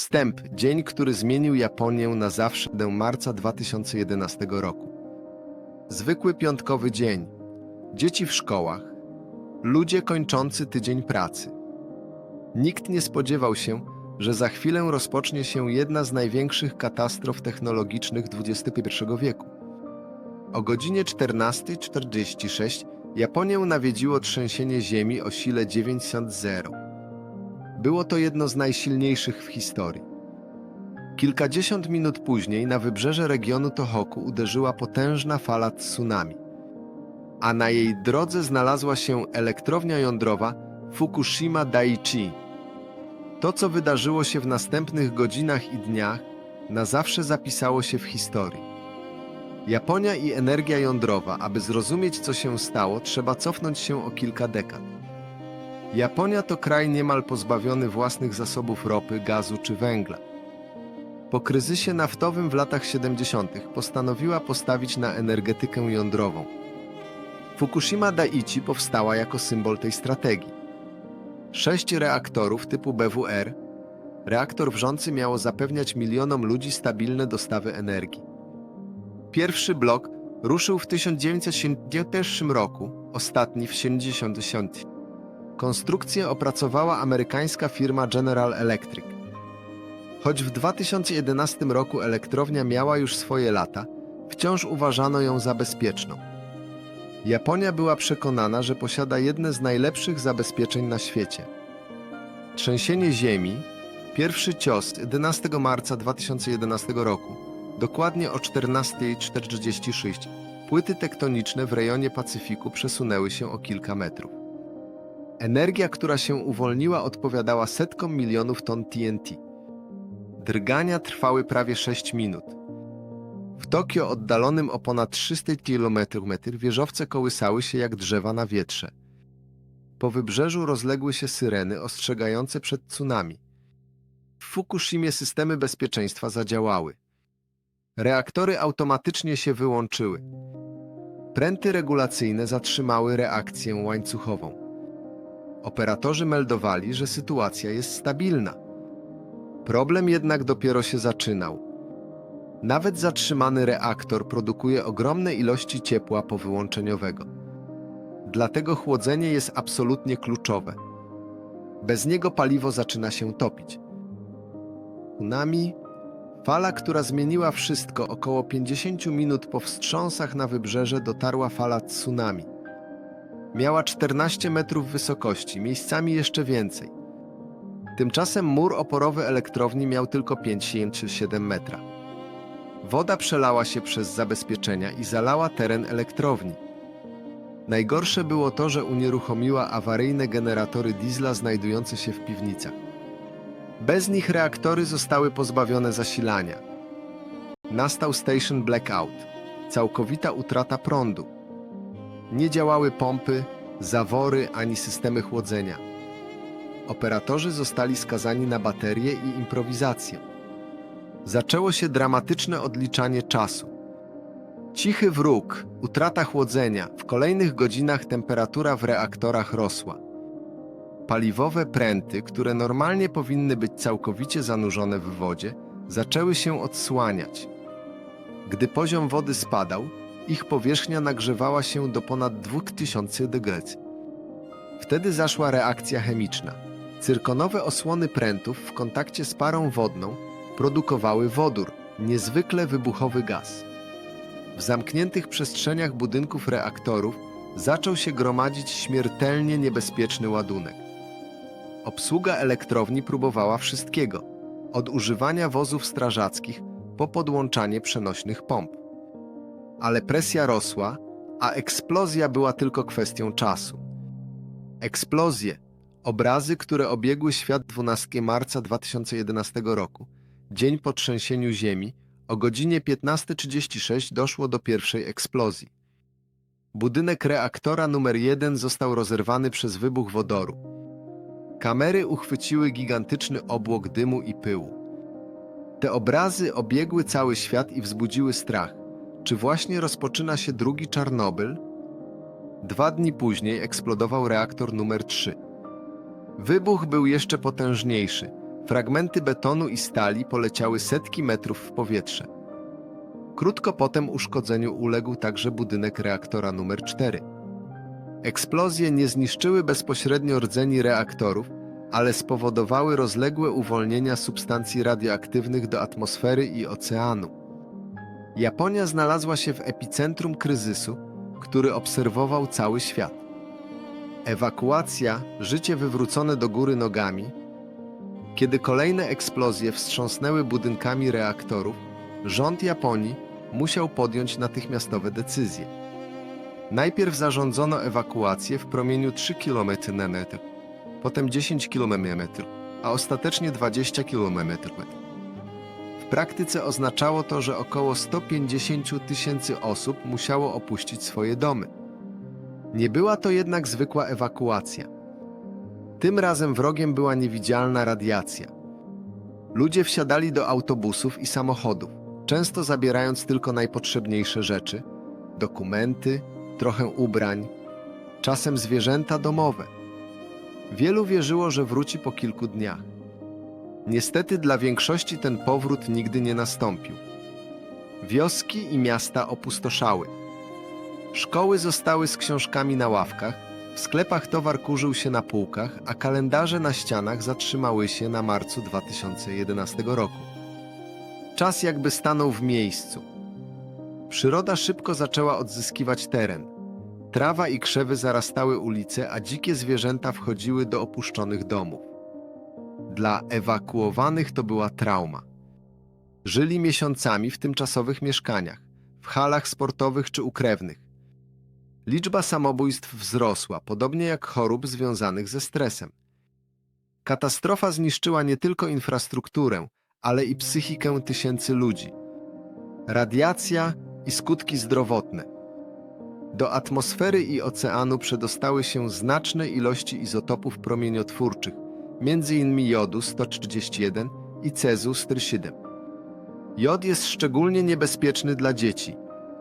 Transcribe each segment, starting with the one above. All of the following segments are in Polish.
Wstęp. Dzień, który zmienił Japonię na zawsze do marca 2011 roku. Zwykły piątkowy dzień. Dzieci w szkołach. Ludzie kończący tydzień pracy. Nikt nie spodziewał się, że za chwilę rozpocznie się jedna z największych katastrof technologicznych XXI wieku. O godzinie 14.46 Japonię nawiedziło trzęsienie ziemi o sile 900. Było to jedno z najsilniejszych w historii. Kilkadziesiąt minut później na wybrzeże regionu Tohoku uderzyła potężna fala tsunami, a na jej drodze znalazła się elektrownia jądrowa Fukushima Daiichi. To, co wydarzyło się w następnych godzinach i dniach, na zawsze zapisało się w historii. Japonia i energia jądrowa, aby zrozumieć, co się stało, trzeba cofnąć się o kilka dekad. Japonia to kraj niemal pozbawiony własnych zasobów ropy, gazu czy węgla. Po kryzysie naftowym w latach 70. postanowiła postawić na energetykę jądrową. Fukushima Daiichi powstała jako symbol tej strategii. Sześć reaktorów typu BWR, reaktor wrzący miało zapewniać milionom ludzi stabilne dostawy energii. Pierwszy blok ruszył w 1971 roku, ostatni w 1970. Konstrukcję opracowała amerykańska firma General Electric. Choć w 2011 roku elektrownia miała już swoje lata, wciąż uważano ją za bezpieczną. Japonia była przekonana, że posiada jedne z najlepszych zabezpieczeń na świecie. Trzęsienie ziemi, pierwszy cios 11 marca 2011 roku, dokładnie o 14.46, płyty tektoniczne w rejonie Pacyfiku przesunęły się o kilka metrów. Energia, która się uwolniła, odpowiadała setkom milionów ton TNT. Drgania trwały prawie 6 minut. W Tokio, oddalonym o ponad 300 km, wieżowce kołysały się jak drzewa na wietrze. Po wybrzeżu rozległy się syreny ostrzegające przed tsunami. W Fukushimie systemy bezpieczeństwa zadziałały. Reaktory automatycznie się wyłączyły. Pręty regulacyjne zatrzymały reakcję łańcuchową. Operatorzy meldowali, że sytuacja jest stabilna. Problem jednak dopiero się zaczynał. Nawet zatrzymany reaktor produkuje ogromne ilości ciepła powyłączeniowego. Dlatego chłodzenie jest absolutnie kluczowe. Bez niego paliwo zaczyna się topić. Tsunami, fala, która zmieniła wszystko, około 50 minut po wstrząsach na wybrzeże dotarła fala tsunami. Miała 14 metrów wysokości, miejscami jeszcze więcej. Tymczasem mur oporowy elektrowni miał tylko 5,7 metra. Woda przelała się przez zabezpieczenia i zalała teren elektrowni. Najgorsze było to, że unieruchomiła awaryjne generatory diesla znajdujące się w piwnicach. Bez nich reaktory zostały pozbawione zasilania. Nastał station blackout, całkowita utrata prądu. Nie działały pompy, zawory ani systemy chłodzenia. Operatorzy zostali skazani na baterie i improwizację. Zaczęło się dramatyczne odliczanie czasu. Cichy wróg, utrata chłodzenia, w kolejnych godzinach temperatura w reaktorach rosła. Paliwowe pręty, które normalnie powinny być całkowicie zanurzone w wodzie, zaczęły się odsłaniać. Gdy poziom wody spadał, ich powierzchnia nagrzewała się do ponad 2000 degrecy. Wtedy zaszła reakcja chemiczna. Cyrkonowe osłony prętów w kontakcie z parą wodną produkowały wodór, niezwykle wybuchowy gaz. W zamkniętych przestrzeniach budynków reaktorów zaczął się gromadzić śmiertelnie niebezpieczny ładunek. Obsługa elektrowni próbowała wszystkiego, od używania wozów strażackich po podłączanie przenośnych pomp. Ale presja rosła, a eksplozja była tylko kwestią czasu. Eksplozje, obrazy, które obiegły świat 12 marca 2011 roku, dzień po trzęsieniu ziemi, o godzinie 15.36 doszło do pierwszej eksplozji. Budynek reaktora numer 1 został rozerwany przez wybuch wodoru. Kamery uchwyciły gigantyczny obłok dymu i pyłu. Te obrazy obiegły cały świat i wzbudziły strach. Czy właśnie rozpoczyna się drugi Czarnobyl? Dwa dni później eksplodował reaktor numer 3. Wybuch był jeszcze potężniejszy. Fragmenty betonu i stali poleciały setki metrów w powietrze. Krótko potem uszkodzeniu uległ także budynek reaktora numer 4. Eksplozje nie zniszczyły bezpośrednio rdzeni reaktorów, ale spowodowały rozległe uwolnienia substancji radioaktywnych do atmosfery i oceanu. Japonia znalazła się w epicentrum kryzysu, który obserwował cały świat. Ewakuacja, życie wywrócone do góry nogami. Kiedy kolejne eksplozje wstrząsnęły budynkami reaktorów, rząd Japonii musiał podjąć natychmiastowe decyzje. Najpierw zarządzono ewakuację w promieniu 3 km na metr, potem 10 km, a ostatecznie 20 km. Praktyce oznaczało to, że około 150 tysięcy osób musiało opuścić swoje domy. Nie była to jednak zwykła ewakuacja. Tym razem wrogiem była niewidzialna radiacja. Ludzie wsiadali do autobusów i samochodów, często zabierając tylko najpotrzebniejsze rzeczy dokumenty, trochę ubrań, czasem zwierzęta domowe. Wielu wierzyło, że wróci po kilku dniach. Niestety dla większości ten powrót nigdy nie nastąpił. Wioski i miasta opustoszały. Szkoły zostały z książkami na ławkach, w sklepach towar kurzył się na półkach, a kalendarze na ścianach zatrzymały się na marcu 2011 roku. Czas jakby stanął w miejscu. Przyroda szybko zaczęła odzyskiwać teren. Trawa i krzewy zarastały ulice, a dzikie zwierzęta wchodziły do opuszczonych domów. Dla ewakuowanych to była trauma. Żyli miesiącami w tymczasowych mieszkaniach, w halach sportowych czy ukrewnych. Liczba samobójstw wzrosła, podobnie jak chorób związanych ze stresem. Katastrofa zniszczyła nie tylko infrastrukturę, ale i psychikę tysięcy ludzi. Radiacja i skutki zdrowotne. Do atmosfery i oceanu przedostały się znaczne ilości izotopów promieniotwórczych, m.in. jodu 131 i cezu 107. Jod jest szczególnie niebezpieczny dla dzieci.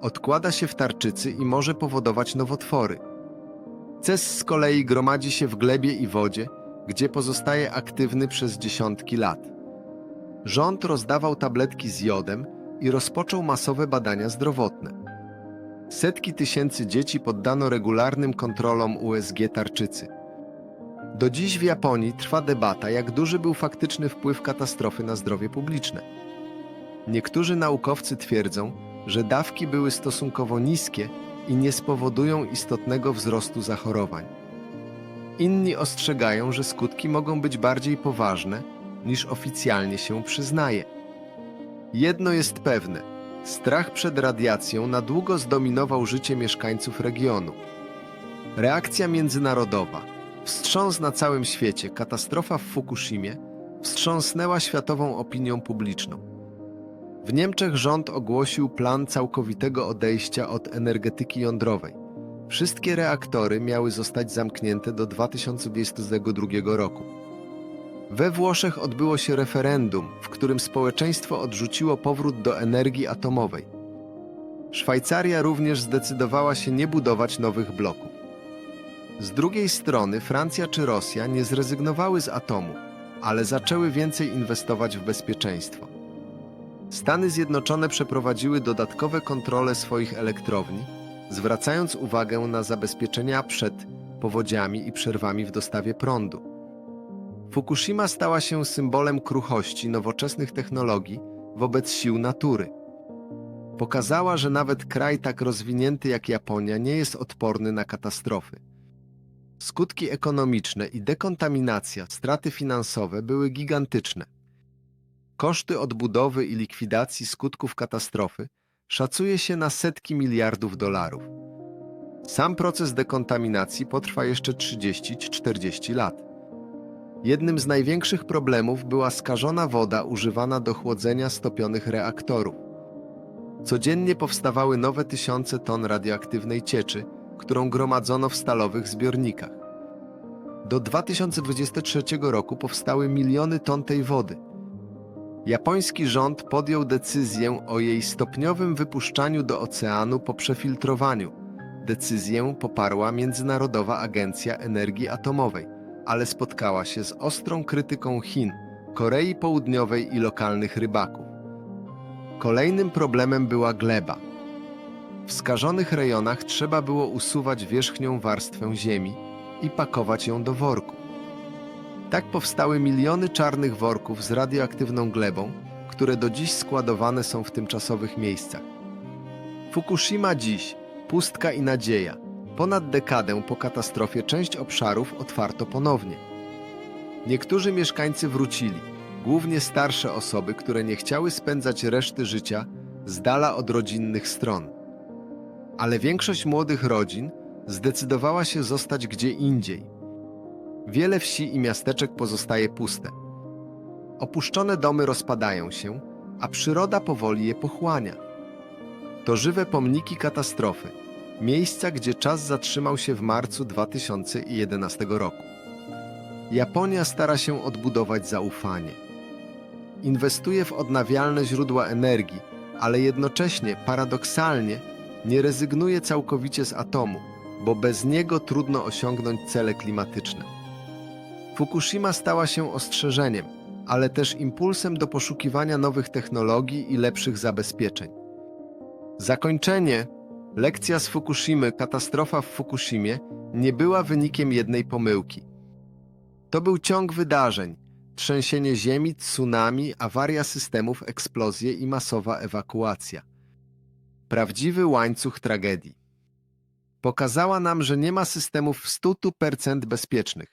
Odkłada się w tarczycy i może powodować nowotwory. Cez z kolei gromadzi się w glebie i wodzie, gdzie pozostaje aktywny przez dziesiątki lat. Rząd rozdawał tabletki z jodem i rozpoczął masowe badania zdrowotne. Setki tysięcy dzieci poddano regularnym kontrolom USG tarczycy. Do dziś w Japonii trwa debata, jak duży był faktyczny wpływ katastrofy na zdrowie publiczne. Niektórzy naukowcy twierdzą, że dawki były stosunkowo niskie i nie spowodują istotnego wzrostu zachorowań. Inni ostrzegają, że skutki mogą być bardziej poważne, niż oficjalnie się przyznaje. Jedno jest pewne: strach przed radiacją na długo zdominował życie mieszkańców regionu. Reakcja międzynarodowa, wstrząs na całym świecie, katastrofa w Fukushimie wstrząsnęła światową opinią publiczną. W Niemczech rząd ogłosił plan całkowitego odejścia od energetyki jądrowej. Wszystkie reaktory miały zostać zamknięte do 2022 roku. We Włoszech odbyło się referendum, w którym społeczeństwo odrzuciło powrót do energii atomowej. Szwajcaria również zdecydowała się nie budować nowych bloków. Z drugiej strony Francja czy Rosja nie zrezygnowały z atomu, ale zaczęły więcej inwestować w bezpieczeństwo. Stany Zjednoczone przeprowadziły dodatkowe kontrole swoich elektrowni, zwracając uwagę na zabezpieczenia przed powodziami i przerwami w dostawie prądu. Fukushima stała się symbolem kruchości nowoczesnych technologii wobec sił natury. Pokazała, że nawet kraj tak rozwinięty jak Japonia nie jest odporny na katastrofy. Skutki ekonomiczne i dekontaminacja, straty finansowe były gigantyczne. Koszty odbudowy i likwidacji skutków katastrofy szacuje się na setki miliardów dolarów. Sam proces dekontaminacji potrwa jeszcze 30-40 lat. Jednym z największych problemów była skażona woda używana do chłodzenia stopionych reaktorów. Codziennie powstawały nowe tysiące ton radioaktywnej cieczy, którą gromadzono w stalowych zbiornikach. Do 2023 roku powstały miliony ton tej wody. Japoński rząd podjął decyzję o jej stopniowym wypuszczaniu do oceanu po przefiltrowaniu. Decyzję poparła Międzynarodowa Agencja Energii Atomowej, ale spotkała się z ostrą krytyką Chin, Korei Południowej i lokalnych rybaków. Kolejnym problemem była gleba. W skażonych rejonach trzeba było usuwać wierzchnią warstwę ziemi i pakować ją do worku. Tak powstały miliony czarnych worków z radioaktywną glebą, które do dziś składowane są w tymczasowych miejscach. Fukushima dziś pustka i nadzieja. Ponad dekadę po katastrofie część obszarów otwarto ponownie. Niektórzy mieszkańcy wrócili, głównie starsze osoby, które nie chciały spędzać reszty życia z dala od rodzinnych stron. Ale większość młodych rodzin zdecydowała się zostać gdzie indziej. Wiele wsi i miasteczek pozostaje puste. Opuszczone domy rozpadają się, a przyroda powoli je pochłania. To żywe pomniki katastrofy, miejsca, gdzie czas zatrzymał się w marcu 2011 roku. Japonia stara się odbudować zaufanie. Inwestuje w odnawialne źródła energii, ale jednocześnie, paradoksalnie, nie rezygnuje całkowicie z atomu, bo bez niego trudno osiągnąć cele klimatyczne. Fukushima stała się ostrzeżeniem, ale też impulsem do poszukiwania nowych technologii i lepszych zabezpieczeń. Zakończenie. Lekcja z Fukushimy, katastrofa w Fukushimie, nie była wynikiem jednej pomyłki. To był ciąg wydarzeń: trzęsienie ziemi, tsunami, awaria systemów, eksplozje i masowa ewakuacja. Prawdziwy łańcuch tragedii. Pokazała nam, że nie ma systemów w 100% bezpiecznych,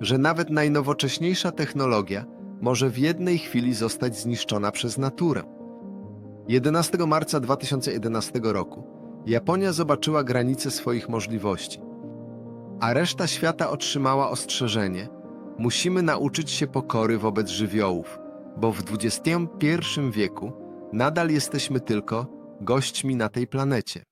że nawet najnowocześniejsza technologia może w jednej chwili zostać zniszczona przez naturę. 11 marca 2011 roku Japonia zobaczyła granice swoich możliwości, a reszta świata otrzymała ostrzeżenie: musimy nauczyć się pokory wobec żywiołów, bo w XXI wieku nadal jesteśmy tylko gośćmi na tej planecie.